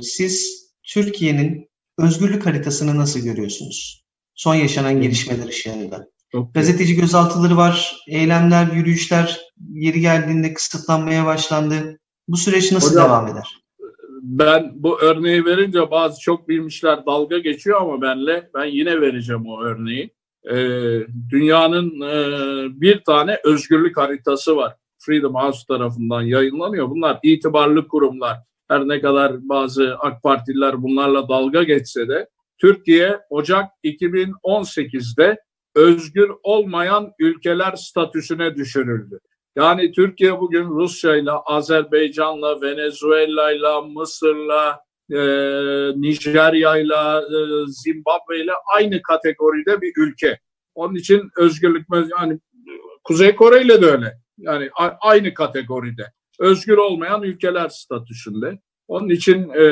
Siz Türkiye'nin özgürlük haritasını nasıl görüyorsunuz? Son yaşanan gelişmeler ışığında. Çok Gazeteci gözaltıları var, eylemler, yürüyüşler yeri geldiğinde kısıtlanmaya başlandı. Bu süreç nasıl Hocam, devam eder? ben bu örneği verince bazı çok bilmişler dalga geçiyor ama benle ben yine vereceğim o örneği. Ee, dünyanın e, bir tane özgürlük haritası var. Freedom House tarafından yayınlanıyor. Bunlar itibarlı kurumlar. Her ne kadar bazı AK Partililer bunlarla dalga geçse de Türkiye Ocak 2018'de özgür olmayan ülkeler statüsüne düşürüldü. Yani Türkiye bugün Rusya'yla, Azerbaycan'la, Venezuela'yla, Mısır'la, e, Nijerya'yla, e, Zimbabwe'yle aynı kategoride bir ülke. Onun için özgürlük yani Kuzey Kore ile de öyle. Yani aynı kategoride. Özgür olmayan ülkeler statüsünde. Onun için e,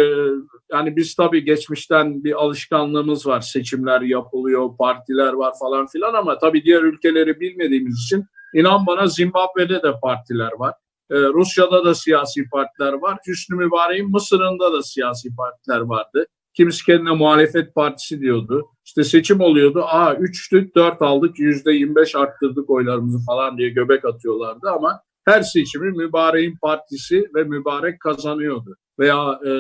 yani biz tabii geçmişten bir alışkanlığımız var. Seçimler yapılıyor, partiler var falan filan ama tabii diğer ülkeleri bilmediğimiz için inan bana Zimbabwe'de de partiler var. Ee, Rusya'da da siyasi partiler var. Hüsnü Mübarek'in Mısır'ında da siyasi partiler vardı. Kimisi kendine muhalefet partisi diyordu. İşte seçim oluyordu. Aa 3'tük 4 aldık %25 arttırdık oylarımızı falan diye göbek atıyorlardı ama her seçimi Mübarek'in partisi ve Mübarek kazanıyordu. Veya e,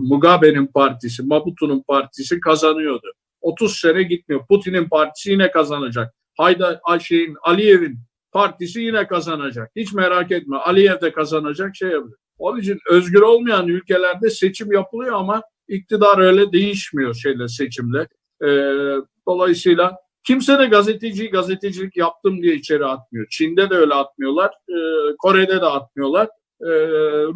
Mugabe'nin partisi, Mabutu'nun partisi kazanıyordu. 30 sene gitmiyor. Putin'in partisi yine kazanacak. Hayda şeyin Aliyev'in partisi yine kazanacak. Hiç merak etme. Aliyev de kazanacak şey yapıyor. Onun için özgür olmayan ülkelerde seçim yapılıyor ama iktidar öyle değişmiyor şeyle seçimle. Ee, dolayısıyla kimse de gazeteci gazetecilik yaptım diye içeri atmıyor. Çin'de de öyle atmıyorlar. Ee, Kore'de de atmıyorlar. Ee,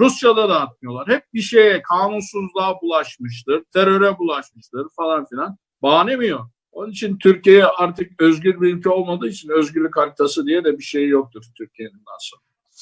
Rusya'da da atmıyorlar. Hep bir şeye kanunsuzluğa bulaşmıştır, teröre bulaşmıştır falan filan. Bağlanamıyor. Onun için Türkiye artık özgür bir ülke olmadığı için özgürlük haritası diye de bir şey yoktur Türkiye'nin sonra.